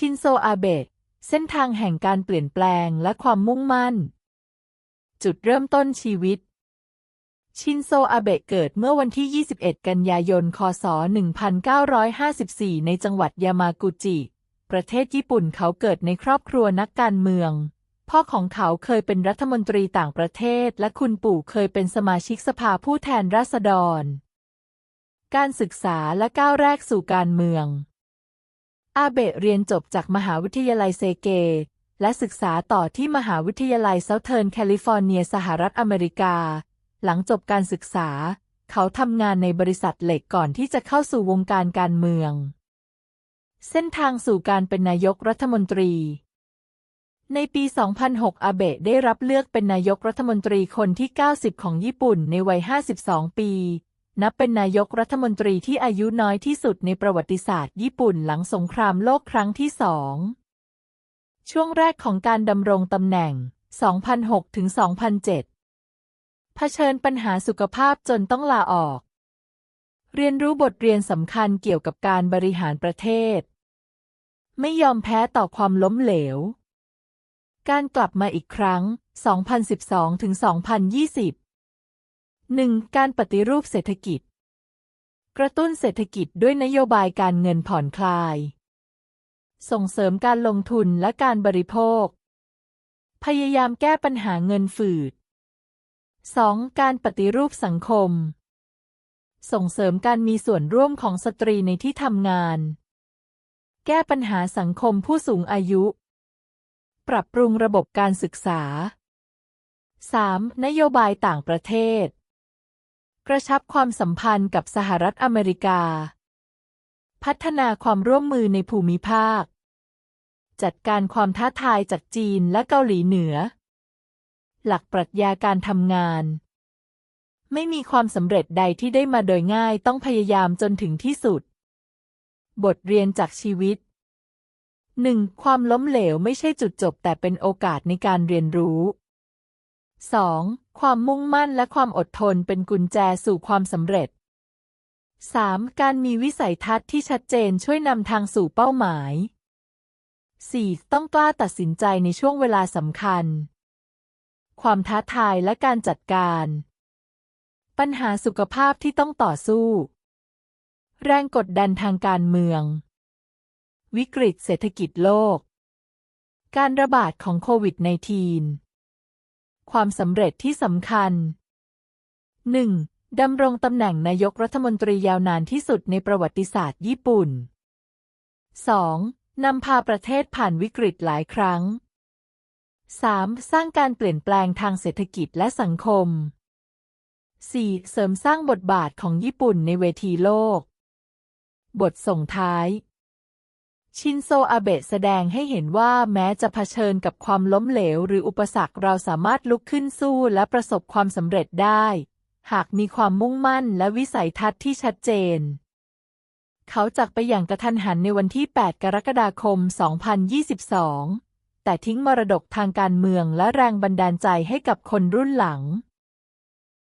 ชินโซอาเบะเส้นทางแห่งการเปลี่ยนแปลงและความมุ่งมั่น จุดเริ่มต้นชีวิต ชินโซอาเบะเกิดเมื่อวันที่ 21 กันยายน คศ 1954 ในจังหวัดยามากุจิ ประเทศญี่ปุ่นเขาเกิดในครอบครัวนักการเมือง พ่อของเขาเคยเป็นรัฐมนตรีต่างประเทศ และคุณปู่เคยเป็นสมาชิกสภาผู้แทนราษฎร การศึกษาและก้าวแรกสู่การเมือง อาเบะเรียนจบจากมหาวิทยาลัยเซเก และศึกษาต่อที่มหาวิทยาลัยเซาเทิร์นแคลิฟอร์เนียสหรัฐอเมริกา หลังจบการศึกษา เขาทำงานในบริษัทเหล็กก่อนที่จะเข้าสู่วงการการเมือง เส้นทางสู่การเป็นนายกรัฐมนตรี ในปี 2006 อาเบะได้รับเลือกเป็นนายกรัฐมนตรีคนที่ 90 ของญี่ปุ่นในวัย 52 ปี นับเป็นนายกรัฐมนตรีที่อายุน้อยที่สุดในประวัติศาสตร์ญี่ปุ่นหลังสงครามโลกครั้งที่สอง ช่วงแรกของการดำรงตำแหน่ง 2006 ถึง 2007 เผชิญปัญหาสุขภาพจนต้องลาออก เรียนรู้บทเรียนสำคัญเกี่ยวกับการบริหารประเทศ ไม่ยอมแพ้ต่อความล้มเหลว การกลับมาอีกครั้ง 2012 ถึง 2020 1. การปฏิรูปเศรษฐกิจ กระตุ้นเศรษฐกิจด้วยนโยบายการเงินผ่อนคลาย ส่งเสริมการลงทุนและการบริโภค พยายามแก้ปัญหาเงินฝืด 2. การปฏิรูปสังคม ส่งเสริมการมีส่วนร่วมของสตรีในที่ทำงาน แก้ปัญหาสังคมผู้สูงอายุ ปรับปรุงระบบการศึกษา 3. นโยบายต่างประเทศ กระชับความสัมพันธ์กับสหรัฐอเมริกา พัฒนาความร่วมมือในภูมิภาค จัดการความท้าทายจากจีนและเกาหลีเหนือ หลักปรัชญาการทำงาน ไม่มีความสำเร็จใดที่ได้มาโดยง่ายต้องพยายามจนถึงที่สุด บทเรียนจากชีวิต 1. ความล้มเหลวไม่ใช่จุดจบแต่เป็นโอกาสในการเรียนรู้ 2. ความมุ่งมั่นและความอดทนเป็นกุญแจสู่ความสำเร็จ 3. การมีวิสัยทัศน์ที่ชัดเจนช่วยนำทางสู่เป้าหมาย 4. ต้องกล้าตัดสินใจในช่วงเวลาสำคัญ ความท้าทายและการจัดการ ปัญหาสุขภาพที่ต้องต่อสู้ แรงกดดันทางการเมือง วิกฤตเศรษฐกิจโลก การระบาดของโควิด -19 ความสำเร็จที่สำคัญ 1. ดำรงตำแหน่งนายกรัฐมนตรียาวนานที่สุดในประวัติศาสตร์ญี่ปุ่น 2. นำพาประเทศผ่านวิกฤตหลายครั้ง 3. สร้างการเปลี่ยนแปลงทางเศรษฐกิจและสังคม 4. เสริมสร้างบทบาทของญี่ปุ่นในเวทีโลก บทส่งท้าย ชินโซอาเบะแสดงให้เห็นว่าแม้จะเผชิญกับความล้มเหลวหรืออุปสรรคเราสามารถลุกขึ้นสู้และประสบความสำเร็จได้ หากมีความมุ่งมั่นและวิสัยทัศน์ที่ชัดเจน เขาจากไปอย่างกระทันหันในวันที่ 8 กรกฎาคม 2022 แต่ทิ้งมรดกทางการเมืองและแรงบันดาลใจให้กับคนรุ่นหลัง